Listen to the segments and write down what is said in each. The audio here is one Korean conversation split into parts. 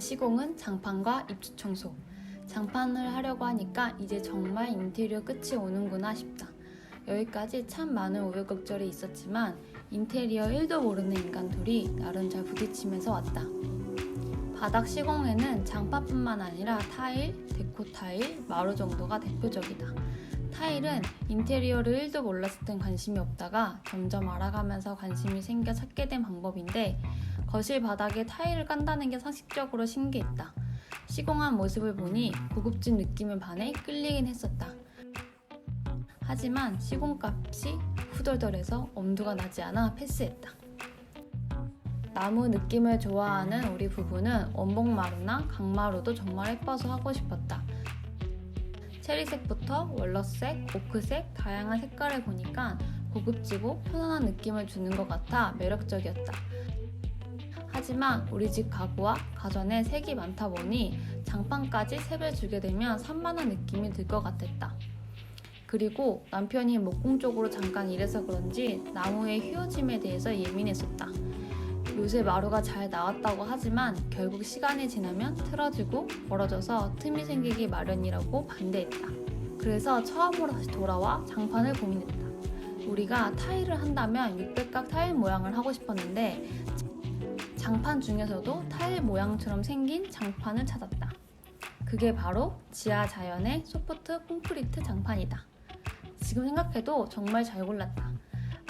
시공은 장판과 입주 청소. 장판을 하려고 하니까 이제 정말 인테리어 끝이 오는구나 싶다. 여기까지 참 많은 우여곡절이 있었지만 인테리어 1도 모르는 인간 둘이 나름 잘 부딪히면서 왔다. 바닥 시공에는 장판뿐만 아니라 타일, 데코 타일, 마루 정도가 대표적이다. 타일은 인테리어를 1도 몰랐을 땐 관심이 없다가 점점 알아가면서 관심이 생겨 찾게 된 방법인데 거실 바닥에 타일을 깐다는 게 상식적으로 신기했다. 시공한 모습을 보니 고급진 느낌에 반해 끌리긴 했었다. 하지만 시공값이 후덜덜해서 엄두가 나지 않아 패스했다. 나무 느낌을 좋아하는 우리 부부는 원목마루나 강마루도 정말 예뻐서 하고 싶었다. 체리색부터 월러색, 오크색, 다양한 색깔을 보니까 고급지고 편안한 느낌을 주는 것 같아 매력적이었다. 하지만 우리 집 가구와 가전에 색이 많다 보니 장판까지 색을 주게 되면 산만한 느낌이 들 것 같았다. 그리고 남편이 목공 쪽으로 잠깐 일해서 그런지 나무의 휘어짐에 대해서 예민했었다. 요새 마루가 잘 나왔다고 하지만 결국 시간이 지나면 틀어지고 벌어져서 틈이 생기기 마련이라고 반대했다. 그래서 처음으로 다시 돌아와 장판을 고민했다. 우리가 타일을 한다면 600각 타일 모양을 하고 싶었는데 장판 중에서도 타일 모양처럼 생긴 장판을 찾았다. 그게 바로 지하 자연의 소프트 콘크리트 장판이다. 지금 생각해도 정말 잘 골랐다.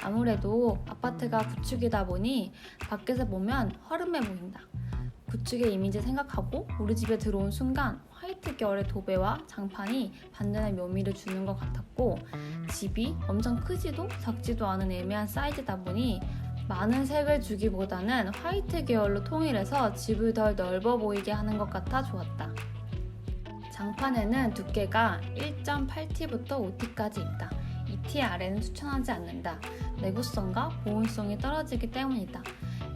아무래도 아파트가 구축이다 보니 밖에서 보면 허름해 보인다. 구축의 이미지 생각하고 우리 집에 들어온 순간 화이트 계열의 도배와 장판이 반전의 묘미를 주는 것 같았고 집이 엄청 크지도 작지도 않은 애매한 사이즈다 보니 많은 색을 주기보다는 화이트 계열로 통일해서 집을 덜 넓어 보이게 하는 것 같아 좋았다. 장판에는 두께가 1.8T부터 5T까지 있다. 2T 아래는 추천하지 않는다. 내구성과 보온성이 떨어지기 때문이다.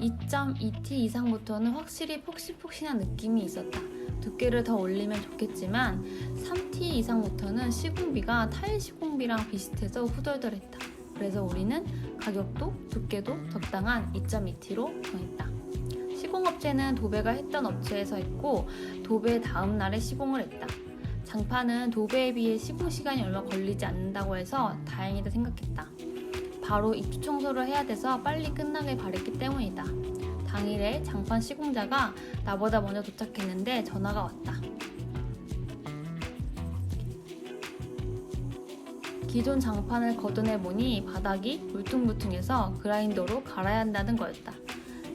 2.2T 이상부터는 확실히 폭신폭신한 느낌이 있었다. 두께를 더 올리면 좋겠지만 3T 이상부터는 시공비가 타일 시공비랑 비슷해서 후덜덜했다. 그래서 우리는 가격도 두께도 적당한 2.2T로 정했다. 시공업체는 도배가 했던 업체에서 했고 도배 다음 날에 시공을 했다. 장판은 도배에 비해 시공 시간이 얼마 걸리지 않는다고 해서 다행이다 생각했다. 바로 입주 청소를 해야 돼서 빨리 끝나길 바랬기 때문이다. 당일에 장판 시공자가 나보다 먼저 도착했는데 전화가 왔다. 기존 장판을 걷어내 보니 바닥이 울퉁불퉁해서 그라인더로 갈아야 한다는 거였다.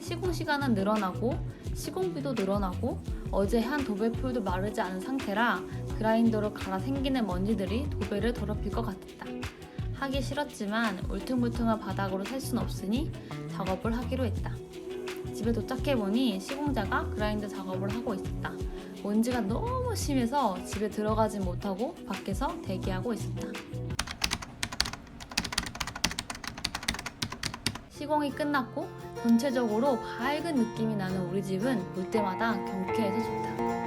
시공 시간은 늘어나고 시공비도 늘어나고 어제 한 도배풀도 마르지 않은 상태라 그라인더로 갈아 생기는 먼지들이 도배를 더럽힐 것 같았다. 하기 싫었지만 울퉁불퉁한 바닥으로 살 순 없으니 작업을 하기로 했다. 집에 도착해보니 시공자가 그라인더 작업을 하고 있었다. 먼지가 너무 심해서 집에 들어가지 못하고 밖에서 대기하고 있었다. 시공이 끝났고 전체적으로 밝은 느낌이 나는 우리 집은 볼 때마다 경쾌해서 좋다.